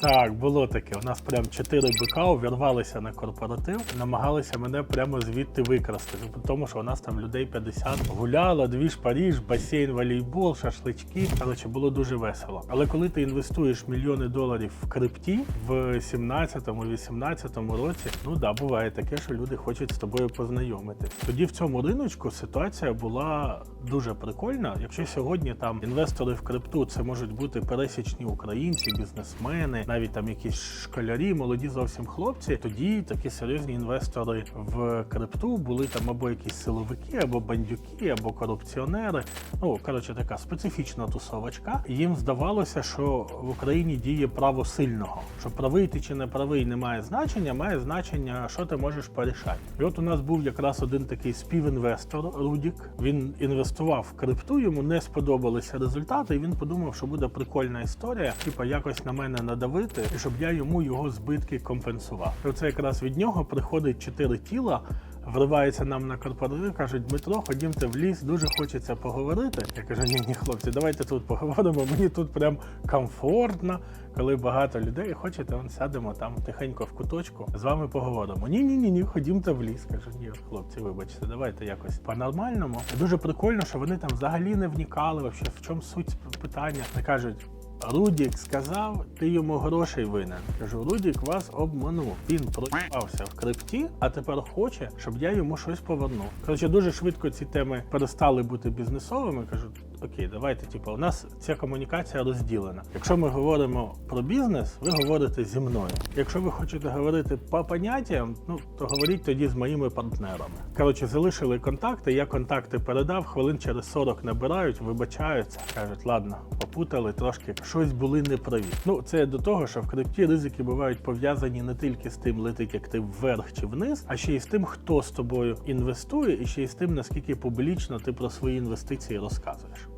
Так, було таке. У нас прям чотири бика увірвалися на корпоратив, намагалися мене прямо звідти викрасти. Тому що у нас там людей 50 гуляло, двіж Паріж, басейн, волейбол, шашлички. Коротше, було дуже весело. Але коли ти інвестуєш мільйони доларів в крипті в 17-18 році, ну да, буває таке, що люди хочуть з тобою познайомитись. Тоді в цьому риночку ситуація була дуже прикольна. Якщо сьогодні там інвестори в крипту це можуть бути пересічні українці, бізнесмени, навіть там якісь школярі, молоді зовсім хлопці. Тоді такі серйозні інвестори в крипту були там або якісь силовики, або бандюки, або корупціонери. Ну коротше, така специфічна тусовочка. Їм здавалося, що в Україні діє право сильного, що правий ти чи не правий не має значення, має значення, що ти можеш порішати. І от у нас був якраз один такий співінвестор Рудік. Він інвестував в крипту, йому не сподобалися результати, і він подумав, що буде прикольна історія, типа якось на мене надавити, і щоб я йому його збитки компенсував. І оце якраз від нього приходить чотири тіла. Вривається нам на корпоратив, кажуть, Дмитро, ходімте в ліс, дуже хочеться поговорити. Я кажу, ні, ні, хлопці, давайте тут поговоримо. Мені тут прям комфортно, коли багато людей. Хочете, он сядемо там тихенько в куточку, з вами поговоримо. Ні, ні, ні, ні, ходімте в ліс. Кажу, ні, хлопці, вибачте, давайте якось по-нормальному. Дуже прикольно, що вони там взагалі не вникали, вообще, в чому суть питання. Не кажуть. Рудік сказав, ти йому грошей винен. Кажу, Рудік вас обманув. Він проїбався в крипті, а тепер хоче, щоб я йому щось повернув. Коротше, дуже швидко ці теми перестали бути бізнесовими. Кажу, окей, давайте, типу, у нас ця комунікація розділена. Якщо ми говоримо про бізнес, ви говорите зі мною. Якщо ви хочете говорити по поняттям, ну то говоріть тоді з моїми партнерами. Коротше, залишили контакти. Я контакти передав. Хвилин через 40 набирають, вибачаються. кажуть, ладно, попутали трошки, щось були неправі. Ну це до того, що в крипті ризики бувають пов'язані не тільки з тим, летить ти вверх чи вниз, а ще й з тим, хто з тобою інвестує, і ще й з тим, наскільки публічно ти про свої інвестиції розказуєш.